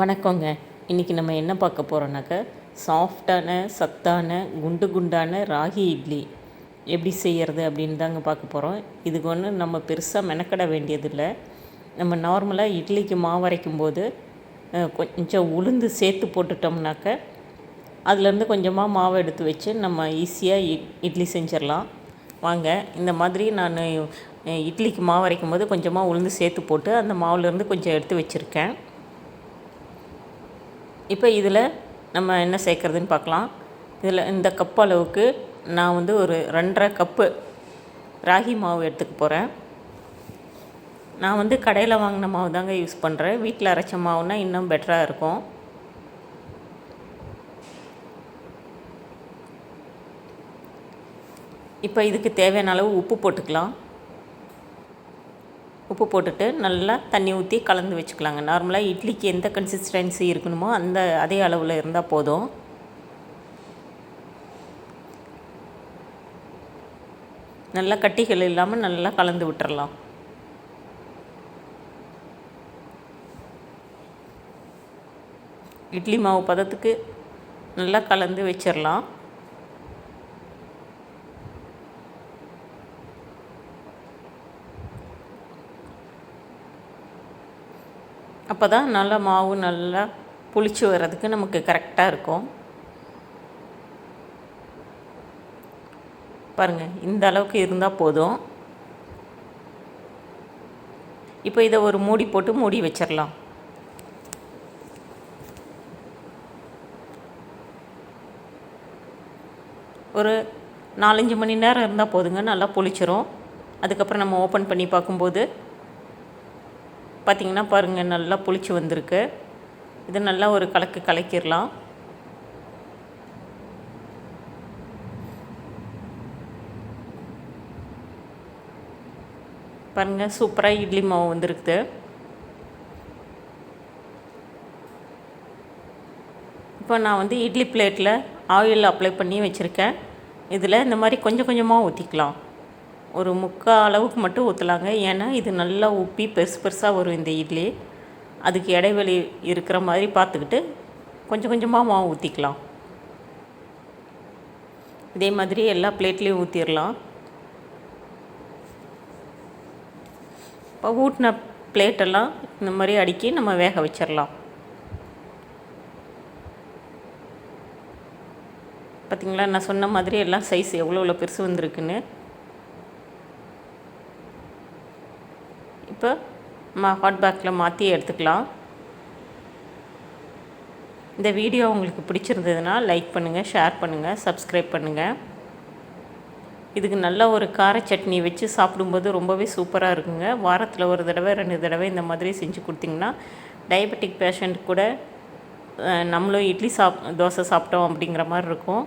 வணக்கங்க. இன்றைக்கி நம்ம என்ன பார்க்க போகிறோன்னாக்க சாஃப்டான சத்தான குண்டு குண்டான ராகி இட்லி. எப்படி செய்கிறது அப்படின்னு தாங்க பார்க்க போகிறோம் இதுக்கு ஒன்று நம்ம பெருசாக மெனக்கட வேண்டியதில்லை. நம்ம நார்மலாக இட்லிக்கு மாவு அரைக்கும் போது கொஞ்சம் உளுந்து சேர்த்து போட்டுட்டோம்னாக்க அதுலேருந்து கொஞ்சமாக மாவு எடுத்து வச்சு நம்ம ஈஸியாக இட் இட்லி செஞ்சிடலாம். வாங்க இந்த மாதிரி நான் இட்லிக்கு மாவு அரைக்கும் போது கொஞ்சமாக உளுந்து சேர்த்து போட்டு அந்த மாவுலேருந்து கொஞ்சம் எடுத்து வச்சுருக்கேன். இப்போ இதில் நம்ம என்ன சேர்க்குறதுன்னு பார்க்கலாம். இதில் இந்த கப் அளவுக்கு நான் வந்து ஒரு ரெண்டரை கப்பு ராகி மாவு எடுத்துக்க போகிறேன் நான் வந்து கடையில் வாங்கின மாவு தாங்க யூஸ் பண்ணுறேன் வீட்டில் அரைச்ச மாவுனா இன்னும் பெட்டராக இருக்கும். இப்போ இதுக்கு தேவையான அளவு உப்பு போட்டுக்கலாம். உப்பு போட்டுட்டு நல்லா தண்ணி ஊற்றி கலந்து வச்சுக்கலாங்க. நார்மலாக இட்லிக்கு எந்த கன்சிஸ்டன்சி இருக்கணுமோ அந்த அதே அளவில் இருந்தால் போதும். நல்லா கட்டிகள் இல்லாமல் நல்லா கலந்து விட்டுறலாம். இட்லி மாவு பதத்துக்கு நல்லா கலந்து வச்சிடலாம் அப்போ தான் நல்லா மாவு நல்லா புளிச்சு வர்றதுக்கு நமக்கு கரெக்டாக இருக்கும். பாருங்கள் இந்த அளவுக்கு இருந்தால் போதும். இப்போ இதை ஒரு மூடி போட்டு மூடி வச்சிடலாம் ஒரு நாலஞ்சு மணி நேரம் இருந்தால் போதுங்க நல்லா புளிச்சிரும். அதுக்கப்புறம் நம்ம ஓப்பன் பண்ணி பார்க்கும்போது பார்த்திங்கன்னா பாருங்கள் நல்லா புளிச்சு வந்திருக்கு. இது நல்லா ஒரு கலக்கு கலக்கிடலாம். பாருங்கள் சூப்பராக இட்லி மாவு வந்திருக்குது. இப்போ நான் வந்து இட்லி பிளேட்டில் ஆயில் அப்ளை பண்ணி வச்சுருக்கேன். இதில் இந்த மாதிரி கொஞ்சம் கொஞ்சமாக ஊற்றிக்கலாம் ஒரு முக்கால் அளவுக்கு மட்டும் ஊற்றலாங்க ஏன்னா இது நல்லா உப்பி பெருசு பெருசாக வரும் இந்த இட்லி. அதுக்கு இடைவெளி இருக்கிற மாதிரி பார்த்துக்கிட்டு கொஞ்சம் கொஞ்சமாக மாவு ஊற்றிக்கலாம் இதே மாதிரி எல்லா பிளேட்லேயும் ஊற்றிடலாம் இப்போ ஊட்டின பிளேட்டெல்லாம் இந்த மாதிரி அடுக்கி நம்ம வேக வச்சிடலாம் பார்த்திங்களா நான் சொன்ன மாதிரி எல்லாம் சைஸ் எவ்வளோ எவ்வளோ பெருசு வந்திருக்குன்னு. இப்போ நம்ம ஹாட் பேக்கில் மாற்றி எடுத்துக்கலாம். இந்த வீடியோ உங்களுக்கு பிடிச்சிருந்ததுன்னா லைக் பண்ணுங்கள் ஷேர் பண்ணுங்கள் சப்ஸ்கிரைப் பண்ணுங்கள் இதுக்கு நல்ல ஒரு கார சட்னி வச்சு சாப்பிடும்போது ரொம்பவே சூப்பராக இருக்குங்க. வாரத்தில் ஒரு தடவை ரெண்டு தடவை இந்த மாதிரி செஞ்சு கொடுத்திங்கன்னா டயபெட்டிக் பேஷண்ட் கூட நம்மளும் இட்லி சாப் தோசை சாப்பிட்டோம் அப்படிங்கிற மாதிரி இருக்கும்.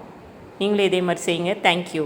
நீங்களும் இதே மாதிரி செய்யுங்க. தேங்க்யூ